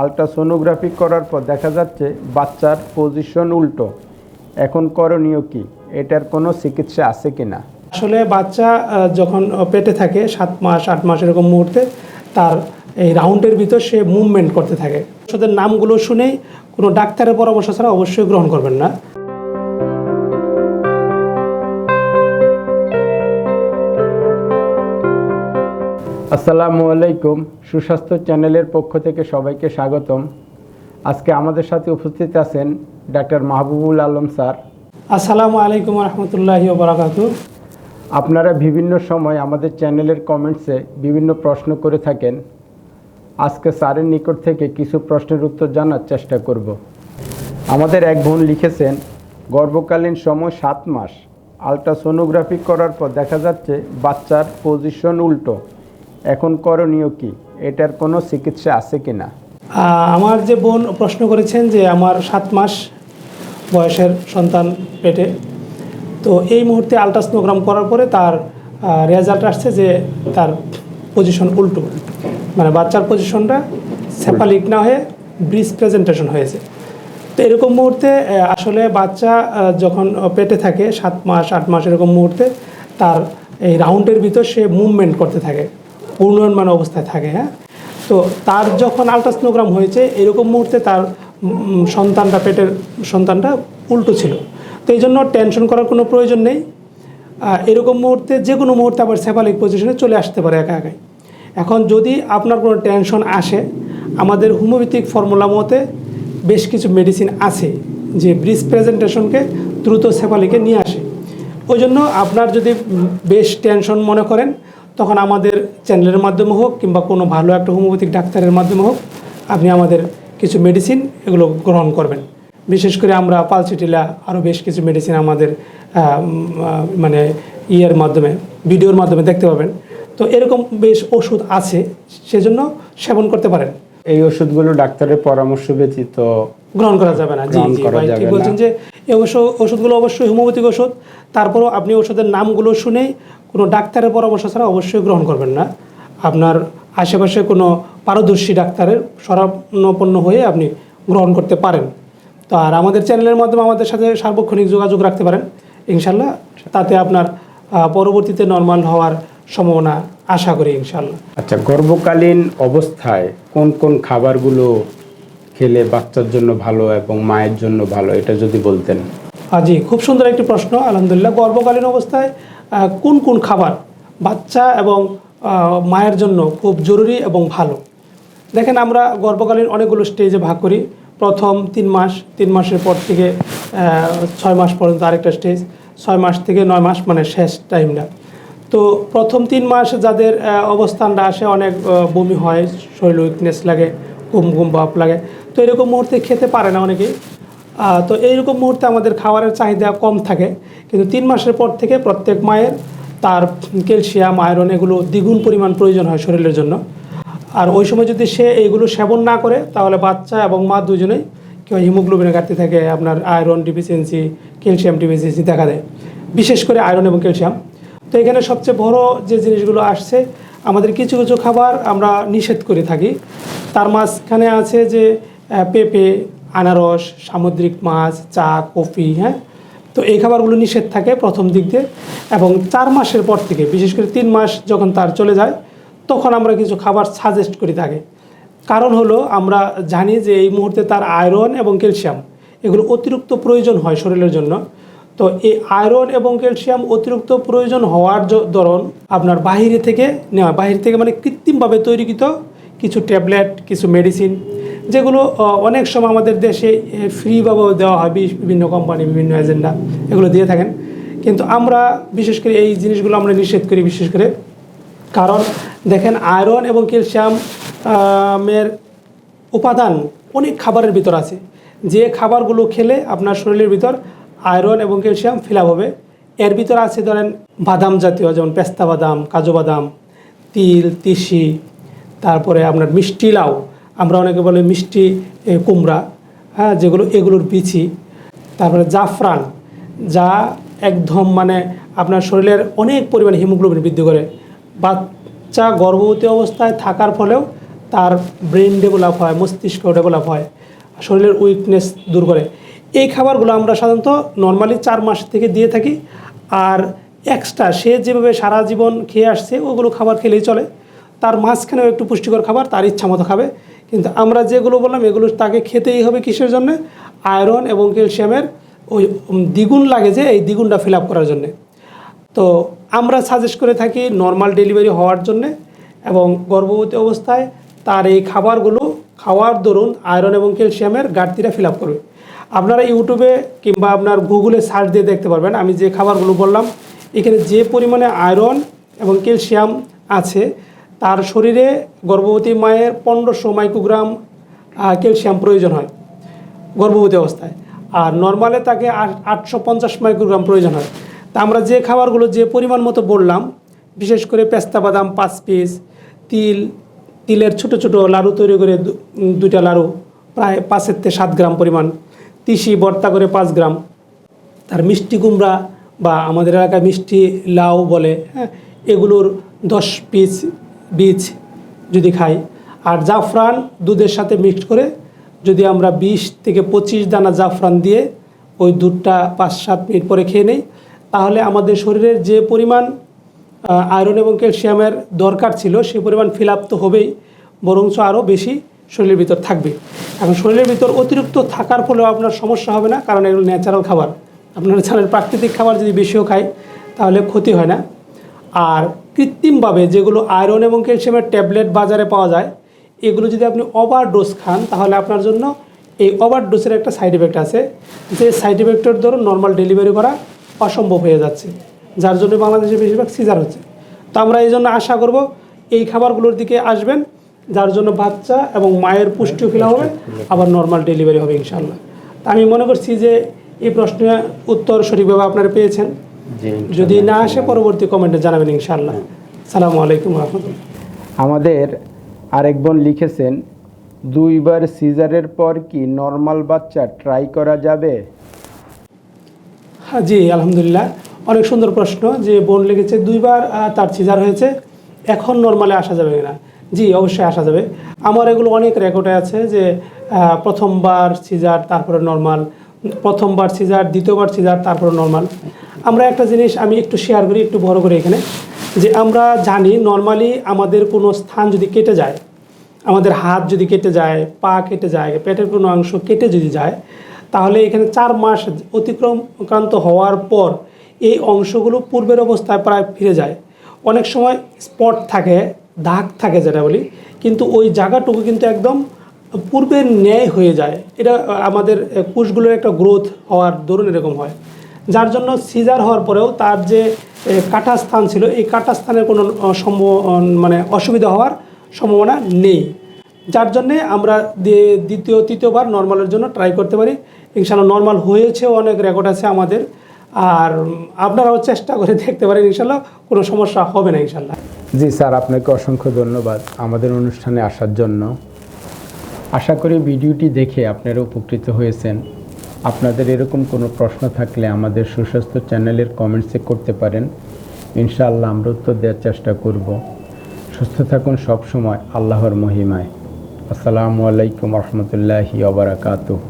Ultrasonography করার পর দেখা যাচ্ছে বাচ্চার পজিশন উল্টো। এখন করণীয় কি? এটার কোনো চিকিৎসা আছে কি না আসলে বাচ্চা যখন পেটে থাকে, সাত মাস, আট মাস এরকম মুহূর্তে, তার এই রাউন্ডের ভিতর সে মুভমেন্ট করতে থাকে। ওষুধের নামগুলো শুনেই কোনো ডাক্তারের পরামর্শ ছাড়া অবশ্যই গ্রহণ করবেন না। আসসালামু আলাইকুম সুস্বাস্থ্য চ্যানেলের পক্ষ থেকে সবাইকে স্বাগতম। আজকে আমাদের সাথে উপস্থিত আছেন ডাক্তার মাহবুবুল আলম স্যার। আসসালামু আলাইকুম রহমতুল্লাহি বারাকাতু আপনারা বিভিন্ন সময় আমাদের চ্যানেলের কমেন্টসে বিভিন্ন প্রশ্ন করে থাকেন। আজকে স্যারের নিকট থেকে কিছু প্রশ্নের উত্তর জানার চেষ্টা করব। আমাদের এক বোন লিখেছেন গর্ভকালীন সময় সাত মাস আলট্রাসোনোগ্রাফি করার পর দেখা যাচ্ছে বাচ্চার পজিশন উল্টো। এখন করণীয় কি? এটার কোনো চিকিৎসা আছে কি না? আমার যে বোন প্রশ্ন করেছেন যে আমার সাত মাস বয়সের সন্তান পেটে, তো এই মুহূর্তে আলট্রাসনোগ্রাম করার পরে তার রেজাল্ট আসছে যে তার পজিশন উল্টো। মানে বাচ্চার পজিশনটা সেপালিক না হয়ে ব্রিজ প্রেজেন্টেশন হয়েছে। তো এরকম মুহূর্তে আসলে বাচ্চা যখন পেটে থাকে, সাত মাস, আট মাস এরকম মুহূর্তে তার এই রাউন্ডের ভিতর সে মুভমেন্ট করতে থাকে। পূর্ণমান অবস্থায় থাকে হ্যাঁ? তো তার যখন আলট্রাসনোগ্রাম হয়েছে, এরকম মুহূর্তে তার সন্তানটা, পেটের সন্তানটা উল্টো ছিল। তো এই জন্য টেনশন করার কোনো প্রয়োজন নেই। এরকম মুহূর্তে যে কোনো মুহূর্তে আবার সেফালিক পজিশনে চলে আসতে পারে একা একাই। এখন যদি আপনার কোনো টেনশন আসে, আমাদের হোমিওপ্যাথিক ফর্মুলা মতে বেশ কিছু মেডিসিন আছে যে ব্রিজ প্রেজেন্টেশনকে দ্রুত সেফালিকে নিয়ে আসে। ওই জন্য আপনার যদি বেশ টেনশন মনে করেন তখন আমাদের চ্যানেলের মাধ্যমে হোক কিংবা কোনো ভালো একটা হোমিওপ্যাথিক ডাক্তারের মাধ্যমে হোক আপনি আমাদের কিছু মেডিসিন এগুলো গ্রহণ করবেন। বিশেষ করে আমরা পালসিটিলা আরও বেশ কিছু মেডিসিন আমাদের মানে ইয়ের মাধ্যমে ভিডিওর মাধ্যমে দেখতে পাবেন। তো এরকম বেশ ওষুধ আছে সেজন্য সেবন করতে পারেন। এই ওষুধগুলো ডাক্তারের পরামর্শ ব্যতীত গ্রহণ করা যাবে না। জি জি ঠিক বলছেন যে এই অবশ্য ওষুধগুলো অবশ্যই হোমিওপ্যাথিক ওষুধ তারপরও আপনি ওষুধের নামগুলো শুনেই কোনো ডাক্তারের পরামর্শ ছাড়া অবশ্যই গ্রহণ করবেন না। আপনার আশেপাশে কোনো পারদর্শী ডাক্তারের শরণাপন্ন হয়ে আপনি গ্রহণ করতে পারেন। তো আর আমাদের চ্যানেলের মাধ্যমে আমাদের সাথে সার্বক্ষণিক যোগাযোগ রাখতে পারেন। ইনশাল্লাহ তাতে আপনার পরবর্তীতে নর্মাল হওয়ার সম্ভাবনা আশা করি ইনশাল্লাহ আচ্ছা গর্ভকালীন অবস্থায় কোন কোন খাবারগুলো খেলে বাচ্চার জন্য ভালো এবং মায়ের জন্য ভালো এটা যদি বলতেন। আহ, জি খুব সুন্দর একটি প্রশ্ন আলহামদুলিল্লাহ। গর্ভকালীন অবস্থায় কোন কোন খাবার বাচ্চা এবং মায়ের জন্য খুব জরুরি এবং ভালো? দেখেন আমরা গর্ভকালীন অনেকগুলো স্টেজে ভাগ করি। প্রথম তিন মাস তিন মাসের পর থেকে ছয় মাস পর্যন্ত আরেকটা স্টেজ ছয় মাস থেকে নয় মাস মানে শেষ টাইমটা তো প্রথম তিন মাস যাদের অবস্থানটা আসে অনেক বমি হয় শরীর উইকনেস লাগে ঘুম ঘুম ভাব লাগে। তো এরকম মুহূর্তে খেতে পারে না অনেকেই। তো এইরকম মুহূর্তে আমাদের খাবারের চাহিদা কম থাকে। কিন্তু তিন মাসের পর থেকে প্রত্যেক মায়ের তার ক্যালসিয়াম, আয়রন এগুলো দ্বিগুণ পরিমাণ প্রয়োজন হয় শরীরের জন্য। আর ওই সময় যদি সে এইগুলো সেবন না করে, তাহলে বাচ্চা এবং মা দুজনেই কেউ হিমোগ্লোবিনের ঘাটতি থাকে, আপনার আয়রন ডিফিসিয়েন্সি ক্যালসিয়াম ডিফিসিয়েন্সি দেখা দেয়। বিশেষ করে আয়রন এবং ক্যালসিয়াম। তো এখানে সবচেয়ে বড় যে জিনিসগুলো আসছে, আমাদের কিছু কিছু খাবার আমরা নিষেধ করে থাকি। তার মাঝখানে আছে যে পেঁপে, আনারস, সামুদ্রিক মাছ, চা, কফি হ্যাঁ? তো এই খাবারগুলো নিষেধ থাকে প্রথম দিক দিয়ে এবং চার মাসের পর থেকে, বিশেষ করে তিন মাস যখন তার চলে যায়, তখন আমরা কিছু খাবার সাজেস্ট করি তাকে। কারণ হলো আমরা জানি যে এই মুহূর্তে তার আয়রন এবং ক্যালসিয়াম এগুলো অতিরিক্ত প্রয়োজন হয় শরীরের জন্য। তো এই আয়রন এবং ক্যালসিয়াম অতিরিক্ত প্রয়োজন হওয়ার দরুন আপনার বাইরে থেকে নেওয়া। বাইরে থেকে মানে কৃত্রিমভাবে তৈরিকৃত কিছু ট্যাবলেট কিছু মেডিসিন যেগুলো অনেক সময় আমাদের দেশে ফ্রিভাবে দেওয়া হয় বিভিন্ন কোম্পানি বিভিন্ন এজেন্ডা এগুলো দিয়ে থাকেন। কিন্তু আমরা বিশেষ করে এই জিনিসগুলো আমরা নিষেধ করি বিশেষ করে। কারণ দেখেন আয়রন এবং ক্যালসিয়াম এর উপাদান অনেক খাবারের ভিতর আছে। যে খাবারগুলো খেলে আপনার শরীরের ভিতর আয়রন এবং ক্যালসিয়াম ফিল হবে। এর ভিতর আছে ধরেন বাদাম জাতীয়, যেমন পেস্তা বাদাম, কাজু বাদাম, তিল, তিসি, তারপরে আপনার মিষ্টি লাউ। আমরা অনেকে বলে মিষ্টি কুমড়া হ্যাঁ যেগুলো, এগুলোর বিচি তারপরে জাফরান, যা একদম মানে আপনার শরীরের অনেক পরিমাণে হিমোগ্লোবিন বৃদ্ধি করে। বাচ্চা গর্ভবতী অবস্থায় থাকার ফলেও তার ব্রেন ডেভেলপ হয়, মস্তিষ্ক ডেভেলপ হয়, শরীরের উইকনেস দূর করে। এই খাবারগুলো আমরা সাধারণত নর্মালি চার মাস থেকে দিয়ে থাকি আর এক্সট্রা সে যেভাবে সারা জীবন খেয়ে আসছে, ওগুলো খাবার খেলেই চলে। তার মাঝখানেও একটু পুষ্টিকর খাবার, তার ইচ্ছা মতো খাবে। কিন্তু আমরা যেগুলো বললাম, এগুলো তাকে খেতেই হবে কিসের জন্য? আয়রন এবং ক্যালসিয়ামের ওই দ্বিগুণ লাগে যে এই দ্বিগুণটা ফিল আপ করার জন্যে। তো আমরা সাজেস্ট করে থাকি নর্মাল ডেলিভারি হওয়ার জন্যে এবং গর্ভবতী অবস্থায় তার এই খাবারগুলো খাওয়ার দরুন আয়রন এবং ক্যালসিয়ামের ঘাটতিটা ফিল আপ করবে। আপনারা ইউটিউবে কিংবা আপনার গুগলে সার্চ দিয়ে দেখতে পারবেন। আমি যে খাবারগুলো বললাম, এখানে যে পরিমাণে আয়রন এবং ক্যালসিয়াম আছে তার শরীরে গর্ভবতী মায়ের পনেরোশো মাইক্রোগ্রাম ক্যালসিয়াম প্রয়োজন হয় গর্ভবতী অবস্থায়। আর নর্মালে তাকে আটশো পঞ্চাশ মাইক্রোগ্রাম প্রয়োজন হয়। তা আমরা যে খাবারগুলো যে পরিমাণ মতো বললাম, বিশেষ করে পেস্তা বাদাম, পাঁচ পিস, তিল, তিলের ছোট ছোট লাড়ু তৈরি করে দুইটা লাড়ু, প্রায় পাঁচের থেকে সাত গ্রাম পরিমাণ, তিসি বর্তা করে পাঁচ গ্রাম। তার মিষ্টি কুমড়া বা আমাদের এলাকায় মিষ্টি লাউ বলে হ্যাঁ এগুলোর দশ পিস বীজ যদি খাই। আর জাফরান দুধের সাথে মিক্সড করে যদি আমরা বিশ থেকে পঁচিশ দানা জাফরান দিয়ে ওই দুধটা পাঁচ সাত মিনিট পরে খেয়ে নেই, তাহলে আমাদের শরীরের যে পরিমাণ আয়রন এবং ক্যালসিয়ামের দরকার ছিল, সেই পরিমাণ ফিল আপ তো হবেই, বরঞ্চ আরও বেশি শরীরের ভিতর থাকবে। এখন শরীরের ভিতর অতিরিক্ত থাকার ফলেও আপনার সমস্যা হবে না, কারণ এগুলো ন্যাচারাল খাবার। আপনার জানেন প্রাকৃতিক খাবার যদি বেশিও খাই, তাহলে ক্ষতি হয় না। আর কৃত্রিমভাবে যেগুলো আয়রন এবং ক্যালসিয়ামের ট্যাবলেট বাজারে পাওয়া যায়, এগুলো যদি আপনি ওভার ডোজ খান, তাহলে আপনার জন্য এই ওভার ডোজের একটা সাইড এফেক্ট আছে। যে সাইড এফেক্টের ধরুন নর্মাল ডেলিভারি করা অসম্ভব হয়ে যাচ্ছে, যার জন্য বাংলাদেশে বেশিরভাগ সিজার হচ্ছে। তো আমরা এই জন্য আশা করব এই খাবারগুলোর দিকে আসবেন, যার জন্য বাচ্চা এবং মায়ের পুষ্টিও ফেলা হবে, আবার নর্মাল ডেলিভারি হবে ইনশাল্লাহ তা আমি মনে করছি যে এই প্রশ্নের উত্তর সঠিকভাবে আপনারা পেয়েছেন। যদি না আসে পরবর্তী কমেন্টে জানাবেন ইনশাল্লাহ সালামু আলাইকুম রহমতুল্লাহ। আমাদের আরেক বোন লিখেছেন দুইবার সিজারের পর কি নর্মাল বাচ্চা ট্রাই করা যাবে? হ্যাঁ জি আলহামদুলিল্লাহ। অনেক সুন্দর প্রশ্ন যে বোন লেগেছে দুইবার তার সিজার হয়েছে এখন নর্মালে আসা যাবে না জি অবশ্যই আসা যাবে। আমার এগুলো অনেক রেকর্ডে আছে যে প্রথমবার সিজার তারপরে নর্মাল প্রথমবার সিজার দ্বিতীয়বার সিজার তারপরে নর্মাল। আমরা একটা জিনিস আমি একটু শেয়ার করি, একটু বড় করে এখানে, যে আমরা জানি নর্মালি আমাদের কোনো স্থান যদি কেটে যায়, আমাদের হাত যদি কেটে যায়, পা কেটে যায়, পেটের কোনো অংশ কেটে যদি যায়, তাহলে এখানে চার মাস অতিক্রান্ত হওয়ার পর এই অংশগুলো পূর্বের অবস্থায় প্রায় ফিরে যায়। অনেক সময় স্পট থাকে, দাগ থাকে যেটা বলি, কিন্তু ওই জায়গাটুকু কিন্তু একদম পূর্বের ন্যায় হয়ে যায়। এটা আমাদের কোষগুলোর একটা গ্রোথ হওয়ার দরুন এরকম হয়। যার জন্য সিজার হওয়ার পরেও তার যে কাটা স্থান ছিল এই কাটা স্থানের কোনো আহ, সম্ভ মানে অসুবিধা হওয়ার সম্ভাবনা নেই। যার জন্যে আমরা দ্বিতীয় তৃতীয়বার নর্মালের জন্য ট্রাই করতে পারি। ইনশাল্লাহ নর্মাল হয়েছেও অনেক রেকর্ড আছে আমাদের। আর আপনারাও চেষ্টা করে দেখতে পারেন ইনশাল্লাহ কোনো সমস্যা হবে না ইনশাল্লাহ জি স্যার আপনাকে অসংখ্য ধন্যবাদ আমাদের অনুষ্ঠানে আসার জন্য। আশা করি ভিডিওটি দেখে আপনারা উপকৃত হয়েছেন। আপনাদের এরকম কোনো প্রশ্ন থাকলে আমাদের সুস্বাস্থ্য চ্যানেলের কমেন্টসে করতে পারেন। ইনশাআল্লাহ আমরা উত্তর দেওয়ার চেষ্টা করব। সুস্থ থাকুন সবসময় আল্লাহর মহিমায়। আসসালামু আলাইকুম রহমতুল্লাহি ওবরাকাতুহ